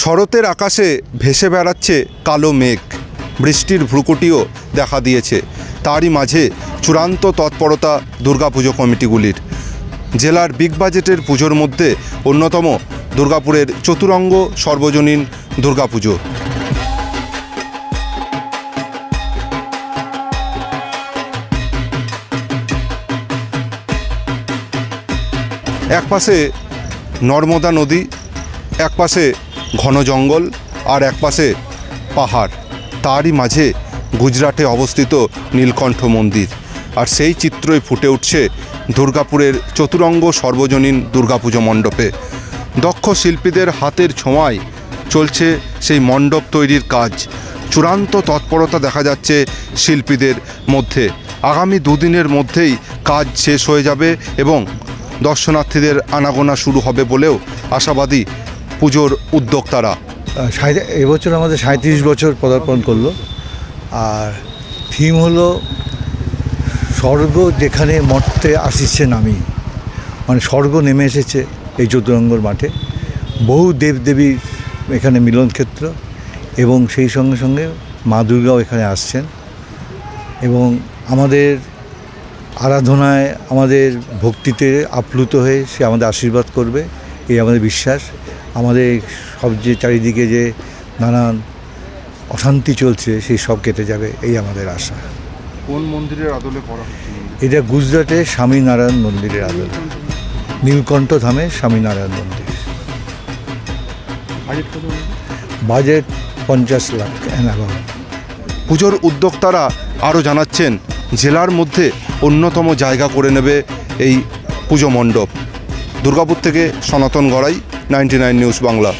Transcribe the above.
শরতের আকাশে ভেসে বেড়াচ্ছে কালো মেঘ। বৃষ্টির ভ্রুকুটিও দেখা দিয়েছে। তারই মাঝে চূড়ান্ত তৎপরতা দুর্গাপুজো কমিটিগুলির। জেলার বিগ বাজেটের পুজোর মধ্যে অন্যতম দুর্গাপুরের চতুরঙ্গ সর্বজনীন দুর্গাপুজো। এক পাশে নর্মদা নদী এক পাশে ঘন জঙ্গল আর এক পাশে পাহাড়। তারই মাঝে গুজরাটে অবস্থিত নীলকণ্ঠ মন্দির। আর সেই চিত্রই ফুটে উঠছে দুর্গাপুরের চতুরঙ্গ সর্বজনীন দুর্গাপুজো মণ্ডপে। দক্ষ শিল্পীদের হাতের ছোঁয়ায় চলছে সেই মণ্ডপ তৈরির কাজ। চূড়ান্ত তৎপরতা দেখা যাচ্ছে শিল্পীদের মধ্যে। আগামী দুদিনের মধ্যেই কাজ শেষ হয়ে যাবে এবং দর্শনার্থীদের আনাগোনা শুরু হবে বলেও আশাবাদী পুজোর উদ্যোক্তারা? এবছর আমাদের সাঁত্রিশ বছর পদার্পণ করল। আর থিম হলো স্বর্গ যেখানে মর্তে আসিছে নামি। মানে স্বর্গ নেমে এসেছে এই চতুরঙ্গর মাঠে। বহু দেবদেবীর এখানে মিলনক্ষেত্র এবং সেই সঙ্গে সঙ্গে মা দুর্গাও এখানে আসছেন। এবং আমাদের আরাধনায় আমাদের ভক্তিতে আপ্লুত হয়ে সে আমাদের আশীর্বাদ করবে, এই আমাদের বিশ্বাস। আমাদের সব যে চারিদিকে যে নানান অশান্তি চলছে সেই সব কেটে যাবে এই আমাদের আশা। কোন মন্দিরের আদলে করা হচ্ছে এটা গুজরাটে স্বামীনারায়ণ মন্দিরের আদল। নীলকণ্ঠ ধামে স্বামীনারায়ণ মন্দির। বাজেট পঞ্চাশ লাখ পুজোর উদ্যোক্তারা আরও জানাচ্ছেন জেলার মধ্যে অন্যতম জায়গা করে নেবে এই পুজো মণ্ডপ। দুর্গাপুর থেকে সনাতন গড়াই নাইনটি নিউজ বাংলা